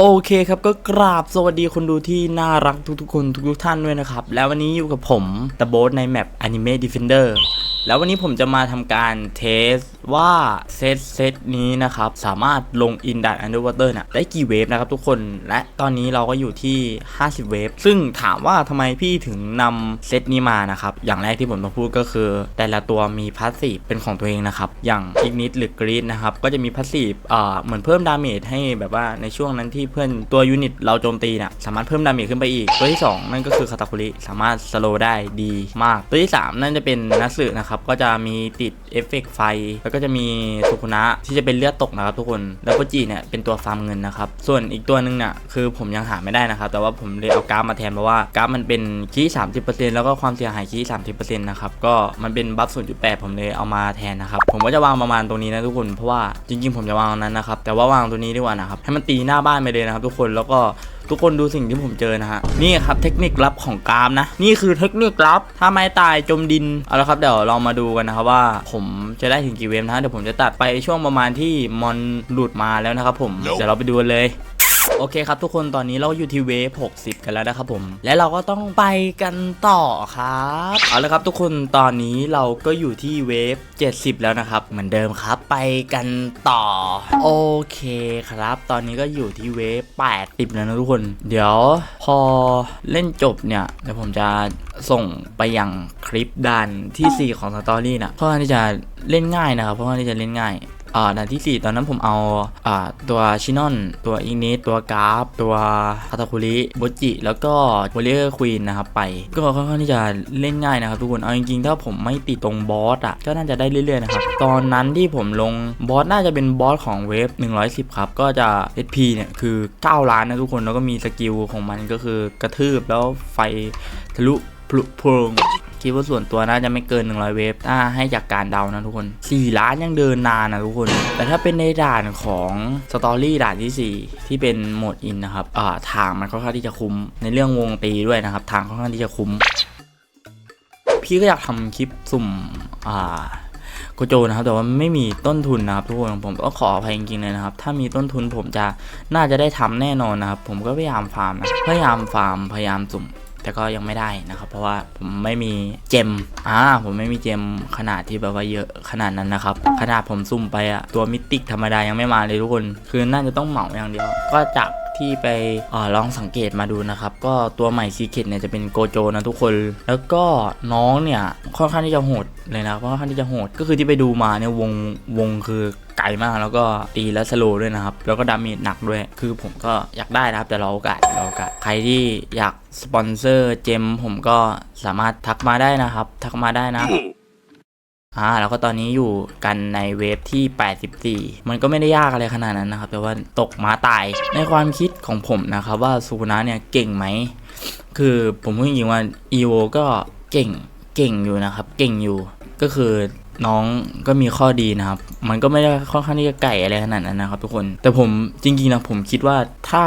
โอเคครับก็กราบสวัสดีคนดูที่น่ารักทุกๆคนทุกๆท่านด้วยนะครับ แล้ววันนี้อยู่กับผมตะโบสในแมป Anime Defender แล้ววันนี้ผมจะมาทำการเทสว่าเซตเซตนี้นะครับ สามารถลงอินดัตอันเดอร์วอเตอร์น่ะได้กี่เวฟนะครับทุกคนและตอนนี้เราก็อยู่ที่ 50 เวฟซึ่งถามว่าทำไมพี่ถึงนำเซตนี้มานะครับ อย่างแรกที่ผมต้องพูดก็คือ แต่ละตัวมีพาสซีฟเป็นของตัวเองนะครับ อย่างอิกนิ t หรือกรีดนะครับ ก็จะมีพาสซีฟอ่าเหมือนเพิ่มดาเมจให้แบบว่าในช่วงนั้นที่เพื่อนตัวยูนิตเราโจมตีน่ะสามารถเพิ่มดาเมจขึ้นไปอีก ตัวที่ 2 นั่นก็คือคาตาคุริสามารถสโลได้ดีมาก ตัวที่ 3 นั่นจะเป็นนัสึนะครับก็จะมีติดเอฟเฟกต์ไฟ แล้วก็จะมีสุคุนะที่จะเป็นเลือดตกนะครับทุกคนแล้วก็จีเนี่ยเป็นตัวฟาร์มเงินนะครับส่วนอีกตัวหนึ่งเนี่ยคือผมยังหาไม่ได้นะครับ แต่ว่าผมเลยเอากราฟมาแทนเพราะว่ากราฟมันเป็นคีย์30%แล้วก็ความเสียหายคีย์30%นต์นะครับก็มันเป็นบัฟ0.8ผมเลยเอามาแทนนะครับผมก็จะวางประมาณตรงนี้นะทุกคนเพราะว่าจริงๆ ผมจะวางตรงนั้นนะครับแต่ว่าวางตัวนี้ดีกว่านะครับให้มันตีหน้าบ้านไปเลยนะครับ ทุกคนแล้วก็ ทุกคนดูสิ่งที่ผมเจอนะฮะ นี่ครับเทคนิคลับของกรามนะ นี่คือเทคนิคลับ ถ้าไม่ตายจมดิน เอาละครับเดี๋ยวเรามาดูกันนะครับว่าผมจะได้ถึงกี่เวฟนะเดี๋ยวผมจะตัดไปช่วงประมาณที่มอนหลุดมาแล้วนะครับผม เดี๋ยวเราไปดูเลย โอเคครับทุกคนตอนนี้เราอยู่ที่เวฟ60 กันแล้วนะครับผม และเราก็ต้องไปกันต่อครับ เอาละครับทุกคนตอนนี้เราก็อยู่ที่เวฟ70 แล้วนะครับ เหมือนเดิมครับไปกันต่อ โอเคครับ ตอนนี้ก็อยู่ที่เวฟ80 แล้วนะทุกคน เดี๋ยวพอเล่นจบเนี่ยเดี๋ยวผมจะส่งไปยังคลิปดันทีสี่4 ของสตอรี่นะเพราะว่าที่จะเล่นง่ายนะครับเพราะว่าที่จะเล่นง่าย อ่าด่านที่ 4 ตอนนั้นผมเอาอ่าตัวชินอน ตัวอิงนิสตัวกราฟ ตัวคาตาคุริโบจิ แล้วก็วอลเลอร์ควีนนะครับไป ก็ค่อนข้างที่จะเล่นง่ายนะครับทุกคน เอาจริงๆ ถ้าผมไม่ติดตรงบอสอะ ก็น่าจะได้เรื่อยๆนะครับ ตอนนั้นที่ผมลงบอสน่าจะเป็นบอสของเวฟ 110 ครับ ก็จะ SP เนี่ยคือ 9 ล้านนะทุกคน แล้วก็มีสกิลของมันก็คือกระทืบแล้วไฟทะลุ พลุพงคิดว่าส่วนตัวน่าจะไม่เกิน 100 เวฟถ้าให้จากการเดานะทุกคน 4 ล้านยังเดินนานนะทุกคน แต่ถ้าเป็นในด่านของสตอรี่ด่านที่ 4 ที่เป็นโหมดอินนะครับอ่าทางมันค่อนข้างที่จะคุ้ม ในเรื่องวงตีด้วยนะครับ ทางค่อนข้างที่จะคุ้ม พี่ก็อยากทำคลิปสุ่ม อ่าโกโจนะครับแต่ว่าไม่มีต้นทุนนะครับทุกคนผมก็ขออภัยจริงๆเลยนะครับ ถ้ามีต้นทุนผมจะน่าจะได้ทำแน่นอนนะครับ ผมก็พยายามฟาร์มนะพยายามฟาร์มพยายามสุ่ม แต่ก็ยังไม่ได้นะครับ เพราะว่าผมไม่มีเจมอ่าผมไม่มีเจมขนาดที่แบบว่าเยอะขนาดนั้นนะครับขนาดผมซุ่มไปอะตัวมิติกธรรมดายังไม่มาเลยทุกคน คือน่าจะต้องเหมาอย่างเดียว ก็จากที่ไปออลองสังเกตมาดูนะครับ ก็ตัวใหม่ซีเคทเนี่ยจะเป็นโกโจนะทุกคน แล้วก็น้องเนี่ยค่อนข้างที่จะโหดเลยนะค่อนข้างที่จะโหดก็คือที่ไปดูมาเนี่ยวงวงคือไกลมากแล้วก็ตีและสโลด้วยนะครับ แล้วก็ดาเมจหนักด้วย คือผมก็อยากได้นะครับแต่เราโอกาส กาส ใครที่อยากสปอนเซอร์เจมผมก็สามารถทักมาได้นะครับ ทักมาได้นะอ่าแล้วก็ตอนนี้อยู่กันในเวฟที่ 84 มันก็ไม่ได้ยากอะไรขนาดนั้นนะครับ แต่ว่าตกม้าตายในความคิดของผมนะครับ ว่าซูนะเนี่ยเก่งไหม คือผมพูดจริงๆว่า EVO ก็เก่งเก่งอยู่นะครับ เก่งอยู่ก็คือ น้องก็มีข้อดีนะครับ มันก็ไม่ได้ค่อนข้างที่จะไก่อะไรขนาดนั้นนะครับทุกคน แต่ผมจริงๆนะผมคิดว่าถ้า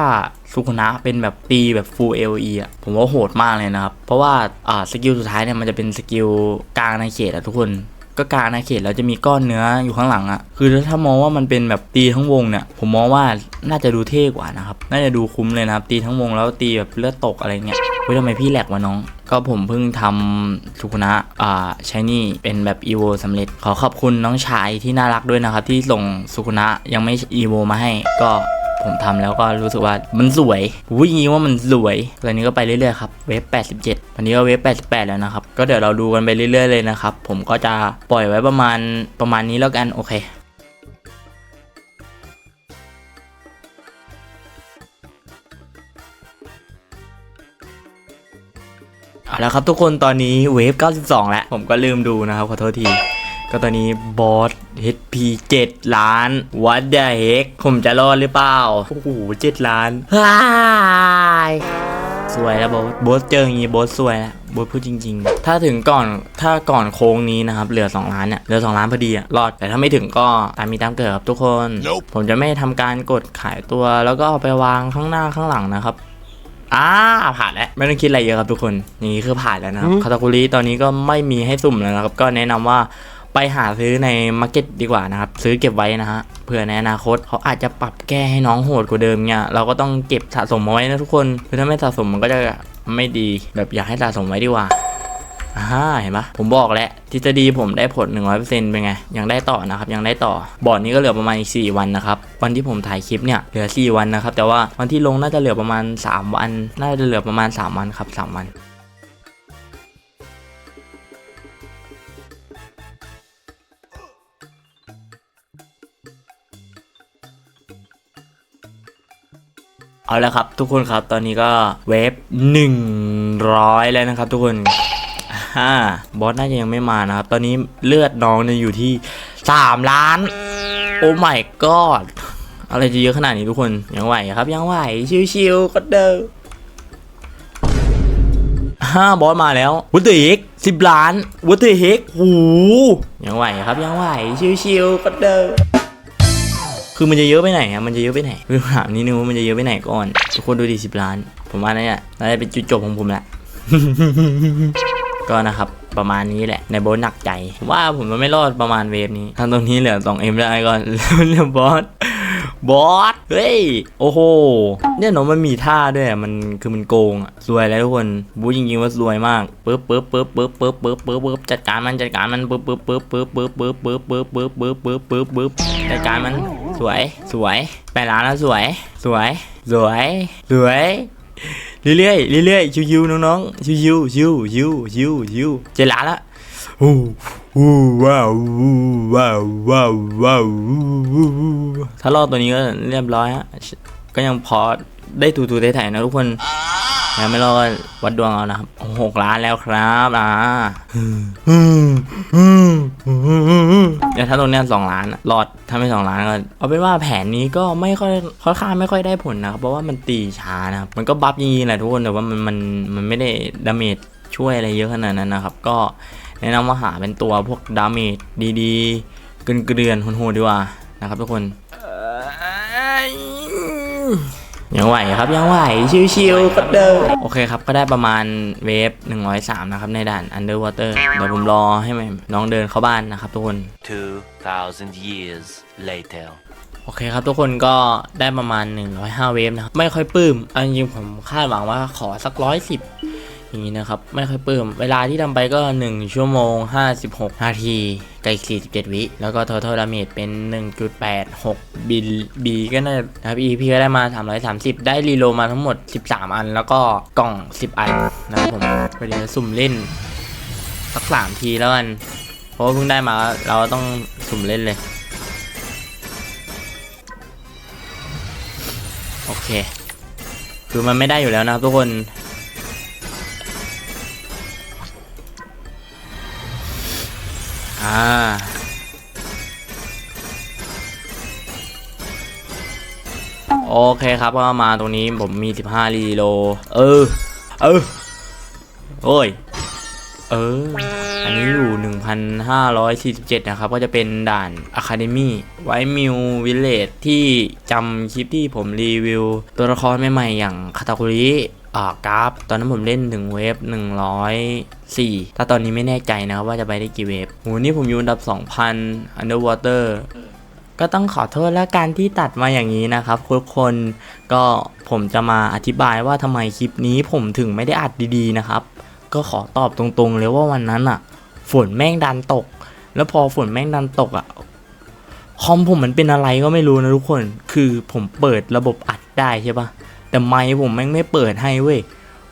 สุคุนะเป็นแบบตีแบบ full LE อะผมว่าโหดมากเลยนะครับ เพราะว่าอ่าสกิลสุดท้ายเนี่ยมันจะเป็นสกิลกลางในเขตอะทุกคนก็กลางในเขตแล้วจะมีก้อนเนื้ออยู่ข้างหลังอะ คือถ้ามองว่ามันเป็นแบบตีทั้งวงเนี่ย ผมมองว่าน่าจะดูเท่กว่านะครับ น่าจะดูคุ้มเลยนะครับ ตีทั้งวงแล้วตีแบบเลือดตกอะไรเงี้ยเฮ้ยทำไมพี่แหลกวะน้อง ก็ผมเพิ่งทำสุคุนะอ่าใช้นี่เป็นแบบ EVO สำเร็จ ขอขอบคุณน้องชายที่น่ารักด้วยนะครับ ที่ส่งสุคุนะยังไม่ EVO มาให้ก็ผมทำแล้วก็รู้สึกว่ามันสวยวิ่งว่ามันสวยตอนนี้ก็ไปเรื่อยๆครับ เวฟ 87ตอนนี้ก็เวฟ 88 แล้วนะครับ ก็เดี๋ยวเราดูกันไปเรื่อยๆเลยนะครับ ผมก็จะปล่อยไว้ประมาณประมาณนี้แล้วกัน โอเค เอาละครับทุกคนตอนนี้เวฟ 92 แล้ว ผมก็ลืมดูนะครับ ขอโทษที ก็ตอนนี้บอส HP 7 ล้าน What the heck ผมจะรอดหรือเปล่า โอ้โห 7 ล้านฮ่ายสวยแล้วบอสบอสเจออย่างงี้บอสสวยแล้วบอสพูดจริง ๆ ถ้าถึงก่อนถ้าก่อนโค้งนี้นะครับ เหลือ 2 ล้านเนี่ยเหลือ 2 ล้านพอดีอะรอดแต่ถ้าไม่ถึงก็ตามมีตามเกิดครับทุกคน Nope ผมจะไม่ทำการกดขายตัว แล้วก็เอาไปวางข้างหน้าข้างหลังนะครับ อ่าผ่านแล้วไม่ต้องคิดอะไรเยอะครับทุกคนอย่างนี้คือผ่านแล้วนะครับคาตาคุริตอนนี้ก็ไม่มีให้สุ่มแล้วนะครับ ก็แนะนำว่าไปหาซื้อในมาร์เก็ตดีกว่านะครับ ซื้อเก็บไว้นะฮะเผื่อในอนาคตเขาอาจจะปรับแก้ให้น้องโหดกว่าเดิมเนี่ยเราก็ต้องเก็บสะสมเอาไว้นะทุกคนคือถ้าไม่สะสมมันก็จะไม่ดีแบบอยากให้สะสมไว้ดีกว่า อ่าเห็นปะผมบอกแล้วทฤษฎีผมได้ผล 100%เป็นไง ยังได้ต่อนะครับ ยังได้ต่อบอร์ดนี้ก็เหลือประมาณอีก4วันนะครับ วันที่ผมถ่ายคลิปเนี่ยเหลือ 4 วันนะครับ แต่ว่าวันที่ลงน่าจะเหลือประมาณ 3 วัน น่าจะเหลือประมาณ 3 วันครับ 3 วันเอาละครับทุกคนครับตอนนี้ก็เวฟ100 แล้วนะครับทุกคน ฮ่าบอสน่าจะยังไม่มานะครับ ตอนนี้เลือดน้องเนี่ยอยู่ที่ 3 ล้าน โอ้ my god อะไรจะเยอะขนาดนี้ทุกคน ยังไหวครับ ยังไหว ชิวๆก็เดิมห้าบอสมาแล้ววุฒิเฮกสิบล้านวุฒิเฮกหูยังไหวครับ ยังไหว ชิวๆก็เดิมคือมันจะเยอะไปไหนอะมันจะเยอะไปไหนคือถามนิดนึงว่ามันจะเยอะไปไหนก่อน ทุกคนดูดิสิบล้าน ผมว่านี่ยน่าจะเป็นจุดจบของผมแหละ ก็นะครับประมาณนี้แหละในโบสหนักใจว่าผมจะไม่รอดประมาณเวฟนี้ทำตรงนี้เหลือ2 m ได้ก่อนแล้วเรื่องบอสบอสเฮ้ยโอ้โหเนี่ยน้องมันมีท่าด้วยมันคือมันโกงอะสวยแล้วทุกคนบูจริงๆว่าสวยมากปึ๊บปึ๊บปึ๊บปึ๊บปึ๊บปึ๊บปึ๊บปึ๊บจัดการมันจัดการมันปึ๊บปึ๊บปึ๊บปึ๊บปึ๊บปึ๊บปึ๊บปึ๊บปึ๊บปึ๊บปึ๊บปึ๊บปึ๊บจัดการมันสวยสวยไปร้านแล้วสวย สวย สวย สวย เรื่อยๆเรื่อยๆชิวๆน้องๆชิวๆชิวๆชิวๆชิวๆชิวๆเจร้านละอู้อู้ว้าวอู้ว้าวว้าวว้าวอู้ถ้ารอดตัวนี้ก็เรียบร้อยฮะก็ยังพอได้ตูตูได้ถ่ายนะทุกคน ยังไม่รอดวัดดวงเอานะครับหกล้านแล้วครับอ่าเดี๋ยวถ้าตรงเนี้ยสองล้านอะรอดถ้าไม่สองล้านก็เอาเป็นว่าแผนนี้ก็ไม่ค่อยค่อนข้างไม่ค่อยได้ผลนะครับเพราะว่ามันตีช้านะครับมันก็บัฟยิงๆแหละทุกคนแต่ว่ามันมันมันไม่ได้ดาเมจช่วยอะไรเยอะขนาดนั้นนะครับ ก็แนะนำว่าหาเป็นตัวพวกดาเมจดีๆเกินเกลือนๆโหดๆดีกว่านะครับทุกคน ยังไหวครับยังไหวชิวๆก็เดิมโอเคครับก็ได้ประมาณเวฟ 103 นะครับในด่าน Underwater เดี๋ยวผมรอให้มันน้องเดินเข้าบ้านนะครับทุกคน 2,000 years later. โอเคครับทุกคนก็ได้ประมาณ 105 เวฟนะครับไม่ค่อยปลื้มเอาจริงๆผมคาดหวังว่าขอสักร้ อย่างนี้นะครับ ไม่ค่อยปลื้มเวลาที่ทำไปก็ 1 ชั่วโมง 56 นาทีไกับอีก47 วิ แล้วก็ total damage เป็น 1.86 บิลบีก็น่าจะนะครับ EP ก็ได้มา 330 ได้รีโลมาทั้งหมด 13 อัน แล้วก็กล่อง 10 อันนะครับผมก็เดี๋ยวสุ่มเล่น สัก 3 ทีแล้วกัน เพราะว่าเพิ่งได้มาเราต้องสุ่มเล่นเลย โอเค คือมันไม่ได้อยู่แล้วนะครับทุกคน อ่าโอเคครับก็มาตรงนี้ผมมี 15รีโล เออ เออ โอ้ย เออ อันนี้อยู่ 1,547 นะครับ ก็จะเป็นด่าน Academy ไว้มิววิลเลจที่จำคลิปที่ผมรีวิว ตัวละครใหม่ๆอย่างคาตาคุริ อ่ากราฟ ตอนนั้นผมเล่นถึงเวฟ104ถ้าตอนนี้ไม่แน่ใจนะครับว่าจะไปได้กี่เวฟโหนี่ผมอยู่อันดับ 2,000 Underwater ก็ต้องขอโทษแล้วการที่ตัดมาอย่างนี้นะครับทุกคนก็ผมจะมาอธิบายว่าทำไมคลิปนี้ผมถึงไม่ได้อัดดีๆนะครับ ก็ขอตอบตรงๆเลยว่าวันนั้นอะฝนแม่งดันตก แล้วพอฝนแม่งดันตกอะคอมผมมันเป็นอะไรก็ไม่รู้นะทุกคน คือผมเปิดระบบอัดได้ใช่ปะ แต่ไมค์ผมแม่งไม่เปิดให้เว้ย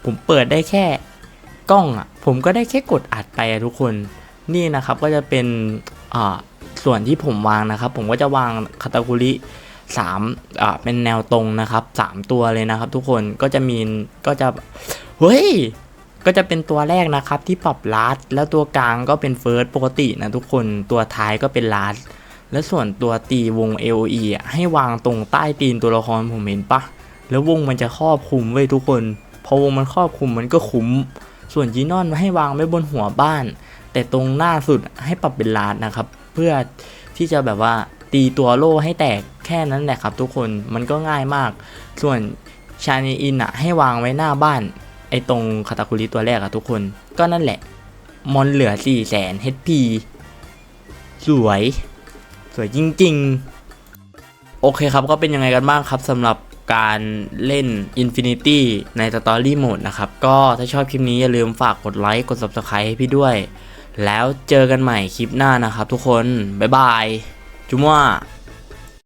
ผมเปิดได้แค่กล้องอะผมก็ได้แค่กดอัดไปอะทุกคนนี่นะครับก็จะเป็นอ่าส่วนที่ผมวางนะครับ ผมก็จะวางคาตาคุริสามอ่าเป็นแนวตรงนะครับสามตัวเลยนะครับ ทุกคนก็จะมีก็จะเฮ้ยก็จะเป็นตัวแรกนะครับที่ปรับลาสแล้วตัวกลางก็เป็นเฟิร์สปกตินะทุกคนตัวท้ายก็เป็นลาสและส่วนตัวตีวง AOE อะให้วางตรงใต้ตีนตัวละครผมเห็นปะ แล้ววงมันจะครอบคลุมไว้ทุกคน พอวงมันครอบคลุมมันก็คุ้ม ส่วนจีนอนให้วางไว้บนหัวบ้าน แต่ตรงหน้าสุดให้ปรับเป็นลาสนะครับ เพื่อที่จะแบบว่าตีตัวโล่ให้แตกแค่นั้นแหละครับ ทุกคนมันก็ง่ายมาก ส่วนชาเนอินอะให้วางไว้หน้าบ้าน ไอตรงคาตาคุริตัวแรกอะทุกคน ก็นั่นแหละ มอนเหลือ 4 0 0 0 0 0 HP สวย สวยจริง ๆ โอเคครับก็เป็นยังไงกันบ้างครับสำหรับ การเล่น Infinity ใน Story Mode นะครับ ก็ถ้าชอบคลิปนี้อย่าลืมฝากกดไลค์กด Subscribe ให้พี่ด้วย แล้วเจอกันใหม่คลิปหน้านะครับทุกคน บ๊ายบาย จุ๊มว่า